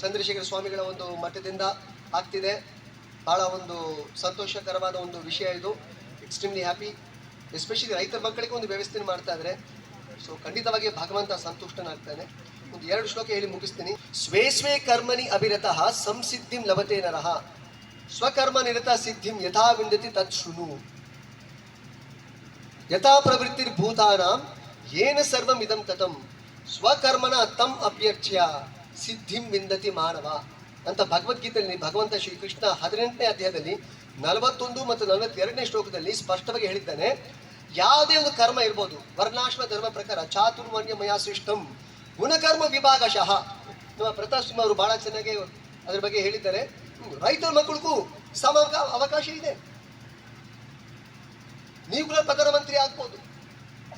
ಚಂದ್ರಶೇಖರ ಸ್ವಾಮಿಗಳ ಒಂದು ಮಠದಿಂದ ಆಗ್ತಿದೆ. ಭಾಳ ಒಂದು ಸಂತೋಷಕರವಾದ ಒಂದು ವಿಷಯ ಇದು. ಎಕ್ಸ್ಟ್ರೀಮ್ಲಿ ಹ್ಯಾಪಿ ಎಸ್ಪೆಷಲಿ ರೈತರ ಮಕ್ಕಳಿಗೆ ಒಂದು ವ್ಯವಸ್ಥೆ ಮಾಡ್ತಾ ಇದ್ದಾರೆ ಸೊ ಖಂಡಿತವಾಗಿ ಭಗವಂತ ಸಂತುಷ್ಟನಾಗ್ತಾನೆ. ಒಂದು ಎರಡು ಶ್ಲೋಕ ಹೇಳಿ ಮುಗಿಸ್ತೀನಿ. ಸ್ವೇ ಸ್ವೇ ಕರ್ಮನಿ ಅಭಿರತಃ ಸಂಸಿದ್ಧಿಂ ಲಭತೆ ನರಹ ಸ್ವಕರ್ಮ ನಿರತ ಸಿದ್ಧಿಂ ಯಥಾ ವಿಂದತಿ ತತ್ ಶೃಣು. ಯಥಾ ಪ್ರವೃತ್ತಿರ್ಭೂತಾನಾಂ, ಏನ ಸರ್ವಂ ಇದಂ ತತಂ. ಸ್ವಕರ್ಮನ ತಮ್ ಅಭ್ಯರ್ಥಿಯ ಸಿದ್ಧಿಂ ವಿಂದತಿ ಮಾನವ ಅಂತ ಭಗವದ್ಗೀತೆಯಲ್ಲಿ ಭಗವಂತ ಶ್ರೀಕೃಷ್ಣ ಹದಿನೆಂಟನೇ ಅಧ್ಯಾಯದಲ್ಲಿ ನಲವತ್ತೊಂದು ಮತ್ತು ನಲವತ್ತೆರಡನೇ ಶ್ಲೋಕದಲ್ಲಿ ಸ್ಪಷ್ಟವಾಗಿ ಹೇಳಿದ್ದಾನೆ, ಯಾವುದೇ ಒಂದು ಕರ್ಮ ಇರ್ಬೋದು ವರ್ಣಾಶ್ರಮ ಧರ್ಮ ಪ್ರಕಾರ ಚಾತುರ್ವರ್ಣ್ಯ ಮಯಾ ಸೃಷ್ಟಂ ಗುಣಕರ್ಮ ವಿಭಾಗಶಃ. ನಮ್ಮ ಪ್ರತಾಪ್ ಸಿಂಹ ಅವರು ಬಹಳ ಚೆನ್ನಾಗಿ ಅದ್ರ ಬಗ್ಗೆ ಹೇಳಿದ್ದಾರೆ. ರೈತರ ಮಕ್ಕಳಿಗೂ ಸಮ ಅವಕಾಶ ಇದೆ. ನೀವು ಕೂಡ ಪ್ರಧಾನಮಂತ್ರಿ ಆಗ್ಬೋದು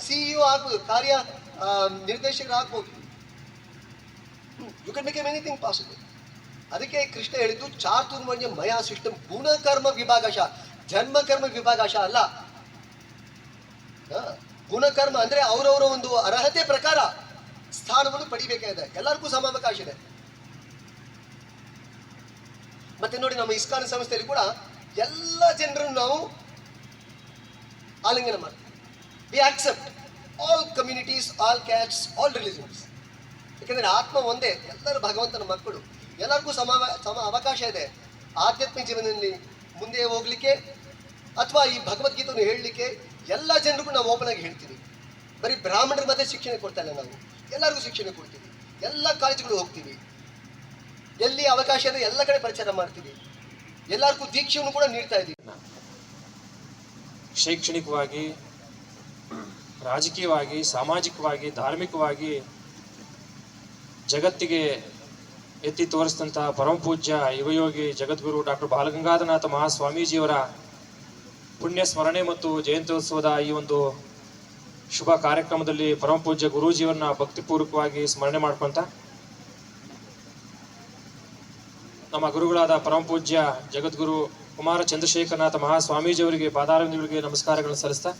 ಸಿಇಒ ಆಗ್ಬೋದು, ಕಾರ್ಯ ಹೋಗಿ ಆಗ್ಬೋದು you can make em anything possible ಅದಕ್ಕೆ ಕೃಷ್ಣ ಹೇಳಿದ್ದು ಚಾತುರ್ಮಣ್ಯ ಮಯಾ ಸಿಸ್ಟಮ್ ಗುಣಕರ್ಮ ವಿಭಾಗಶ ಜನ್ಮಕರ್ಮ ವಿಭಾಗಶ ಅಲ್ಲ. ಗುಣಕರ್ಮ ಅಂದ್ರೆ ಅವರವರ ಒಂದು ಅರ್ಹತೆ ಪ್ರಕಾರ ಸ್ಥಾನವನ್ನು ಪಡಿಬೇಕಾಗಿದೆ ಎಲ್ಲರಿಗೂ ಸಮಾವಕಾಶ ಇದೆ. ಮತ್ತೆ ನೋಡಿ ನಮ್ಮ ಇಸ್ಕಾನ್ ಸಂಸ್ಥೆಯಲ್ಲಿ ಕೂಡ ಎಲ್ಲ ಜನರನ್ನು ನಾವು ಆಲಿಂಗನ ಮಾಡ್ತೀವಿ. We accept all communities all castes all religions ಯಾಕೆಂದರೆ ಆತ್ಮ ಒಂದೇ, ಎಲ್ಲರೂ ಭಗವಂತನ ಮಕ್ಕಳು. ಎಲ್ಲರಿಗೂ ಸಮ ಸಮ ಅವಕಾಶ ಇದೆ. ಆಧ್ಯಾತ್ಮಿಕ ಜೀವನದಲ್ಲಿ ಮುಂದೆ ಹೋಗ್ಲಿಕ್ಕೆ ಅಥವಾ ಈ ಭಗವದ್ಗೀತೆಯನ್ನು ಹೇಳಲಿಕ್ಕೆ ಎಲ್ಲ ಜನರಿಗೂ ನಾವು ಓಪನ್ ಆಗಿ ಹೇಳ್ತೀವಿ. ಬರೀ ಬ್ರಾಹ್ಮಣರ ಮಧ್ಯೆ ಶಿಕ್ಷಣ ಕೊಡ್ತಾ ಇಲ್ಲ ನಾವು. ಎಲ್ಲರಿಗೂ ಶಿಕ್ಷಣ ಕೊಡ್ತೀವಿ. ಎಲ್ಲ ಕಾಲೇಜುಗಳು ಹೋಗ್ತೀವಿ. ಎಲ್ಲಿ ಅವಕಾಶ ಇದೆ, ಎಲ್ಲ ಕಡೆ ಪ್ರಚಾರ ಮಾಡ್ತೀವಿ. ಎಲ್ಲರಿಗೂ ದೀಕ್ಷೆಯನ್ನು ಕೂಡ ನೀಡ್ತಾ ಇದ್ದೀವಿ. ಶೈಕ್ಷಣಿಕವಾಗಿ ರಾಜಕೀಯವಾಗಿ, ಸಾಮಾಜಿಕವಾಗಿ, ಧಾರ್ಮಿಕವಾಗಿ ಜಗತ್ತಿಗೆ ಎತ್ತಿ ತೋರಿಸಿದಂತಹ ಪರಮಪೂಜ್ಯ ಯುವಯೋಗಿ ಜಗದ್ಗುರು ಡಾಕ್ಟರ್ ಬಾಲಗಂಗಾಧರನಾಥ ಮಹಾಸ್ವಾಮೀಜಿಯವರ ಪುಣ್ಯ ಸ್ಮರಣೆ ಮತ್ತು ಜಯಂತ್ಯೋತ್ಸವದ ಈ ಒಂದು ಶುಭ ಕಾರ್ಯಕ್ರಮದಲ್ಲಿ ಪರಮಪೂಜ್ಯ ಗುರೂಜಿಯವರನ್ನ ಭಕ್ತಿಪೂರ್ವಕವಾಗಿ ಸ್ಮರಣೆ ಮಾಡ್ಕೊಂತ ನಮ್ಮ ಗುರುಗಳಾದ ಪರಮಪೂಜ್ಯ ಜಗದ್ಗುರು ಕುಮಾರ ಚಂದ್ರಶೇಖರನಾಥ ಮಹಾಸ್ವಾಮೀಜಿಯವರಿಗೆ ಪಾದಾರಂಗಿಗಳಿಗೆ ನಮಸ್ಕಾರಗಳನ್ನು ಸಲ್ಲಿಸ್ತಾ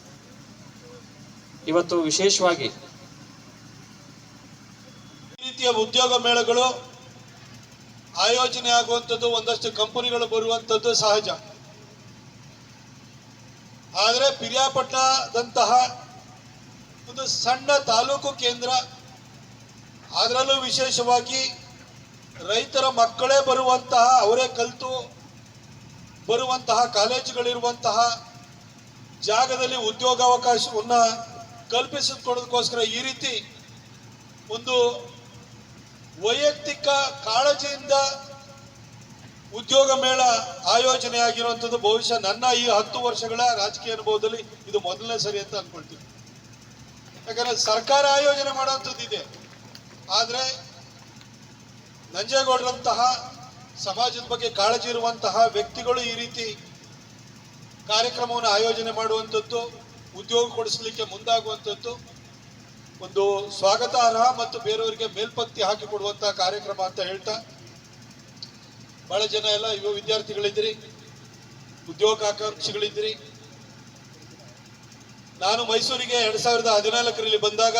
ಇವತ್ತು ವಿಶೇಷವಾಗಿ ಈ ರೀತಿಯ ಉದ್ಯೋಗ ಮೇಳಗಳು ಆಯೋಜನೆ ಆಗುವಂಥದ್ದು ಒಂದಷ್ಟು ಕಂಪನಿಗಳು ಬರುವಂಥದ್ದು ಸಹಜ. ಆದರೆ ಪಿರಿಯಾಪಟ್ಟಣದಂತಹ ಒಂದು ಸಣ್ಣ ತಾಲೂಕು ಕೇಂದ್ರ, ಅದರಲ್ಲೂ ವಿಶೇಷವಾಗಿ ರೈತರ ಮಕ್ಕಳೇ ಬರುವಂತಹ, ಅವರೇ ಕಲಿತು ಬರುವಂತಹ ಕಾಲೇಜುಗಳಿರುವಂತಹ ಜಾಗದಲ್ಲಿ ಉದ್ಯೋಗಾವಕಾಶವನ್ನು ಕಲ್ಪಿಸಿಕೊಡೋದಕ್ಕೋಸ್ಕರ ಈ ರೀತಿ ಒಂದು ವೈಯಕ್ತಿಕ ಕಾಳಜಿಯಿಂದ ಉದ್ಯೋಗ ಮೇಳ ಆಯೋಜನೆ ಆಗಿರುವಂಥದ್ದು ಬಹುಶಃ ನನ್ನ ಈ ಹತ್ತು ವರ್ಷಗಳ ರಾಜಕೀಯ ಅನುಭವದಲ್ಲಿ ಇದು ಮೊದಲನೇ ಸರಿ ಅಂತ ಅನ್ಕೊಳ್ತೀನಿ. ಯಾಕಂದ್ರೆ ಸರ್ಕಾರ ಆಯೋಜನೆ ಮಾಡುವಂಥದ್ದು ಇದೆ. ಆದರೆ ನಂಜೇಗೌಡರಂತಹ ಸಮಾಜದ ಬಗ್ಗೆ ಕಾಳಜಿ ಇರುವಂತಹ ವ್ಯಕ್ತಿಗಳು ಈ ರೀತಿ ಕಾರ್ಯಕ್ರಮವನ್ನು ಆಯೋಜನೆ ಮಾಡುವಂಥದ್ದು ಉದ್ಯೋಗ ಕೊಡಿಸಲಿಕ್ಕೆ ಮುಂದಾಗುವಂಥದ್ದು. ಒಂದು ಸ್ವಾಗತಾರ್ಹ ಮತ್ತು ಬೇರೆಯವರಿಗೆ ಹಾಕಿ ಕೊಡುವಂತಹ ಕಾರ್ಯಕ್ರಮ ಅಂತ ಹೇಳ್ತಾ, ಬಹಳ ಜನ ಎಲ್ಲ ಯುವ ವಿದ್ಯಾರ್ಥಿಗಳಿದ್ದೀರಿ ಉದ್ಯೋಗಾಕಾಂಕ್ಷಿಗಳಿದ್ದೀರಿ ನಾನು ಮೈಸೂರಿಗೆ ಎರಡ್ ಸಾವಿರದ ಹದಿನಾಲ್ಕರಲ್ಲಿ ಬಂದಾಗ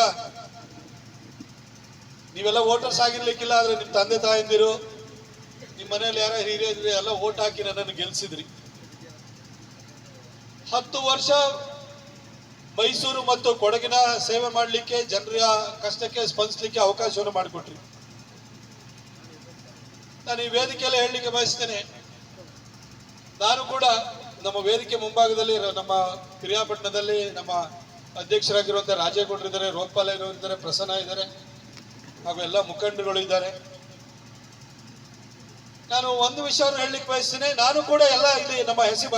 ನೀವೆಲ್ಲ ವೋಟರ್ಸ್ ಆಗಿರ್ಲಿಕ್ಕಿಲ್ಲ, ಆದ್ರೆ ನಿಮ್ಮ ತಂದೆ ತಾಯಂದಿರು ನಿಮ್ಮ ಮನೆಯಲ್ಲಿ ಯಾರ ಹಿರಿಯರು ಎಲ್ಲ ವೋಟ್ ಹಾಕಿ ನನ್ನನ್ನು ಗೆಲ್ಸಿದ್ರಿ. ಹತ್ತು ವರ್ಷ ಮೈಸೂರು ಮತ್ತು ಕೊಡಗಿನ ಸೇವೆ ಮಾಡಲಿಕ್ಕೆ ಜನರ ಕಷ್ಟಕ್ಕೆ ಸ್ಪಂದಿಸಲಿಕ್ಕೆ ಅವಕಾಶವನ್ನು ಮಾಡಿಕೊಟ್ರಿ. ನಾನು ಈ ವೇದಿಕೆಯಲ್ಲಿ ಹೇಳಲಿಕ್ಕೆ ಬಯಸ್ತೇನೆ. ನಾನು ಕೂಡ ನಮ್ಮ ವೇದಿಕೆ ಮುಂಭಾಗದಲ್ಲಿ ನಮ್ಮ ಪಿರಿಯಾಪಟ್ಟಣದಲ್ಲಿ ನಮ್ಮ ಅಧ್ಯಕ್ಷರಾಗಿರುವಂತಹ ರಾಜೇಗೌಡರು ಇದ್ದಾರೆ, ರೋಪಾಲ ಇದ್ದಾರೆ, ಪ್ರಸನ್ನ ಇದ್ದಾರೆ, ಹಾಗೂ ಎಲ್ಲ ಮುಖಂಡರುಗಳು ಇದ್ದಾರೆ. ನಾನು ಒಂದು ವಿಷಯವನ್ನು ಹೇಳಲಿಕ್ಕೆ ಬಯಸ್ತೇನೆ. ನಾನು ಕೂಡ ಎಲ್ಲ ಇಲ್ಲಿ ನಮ್ಮ ಹೆಸರು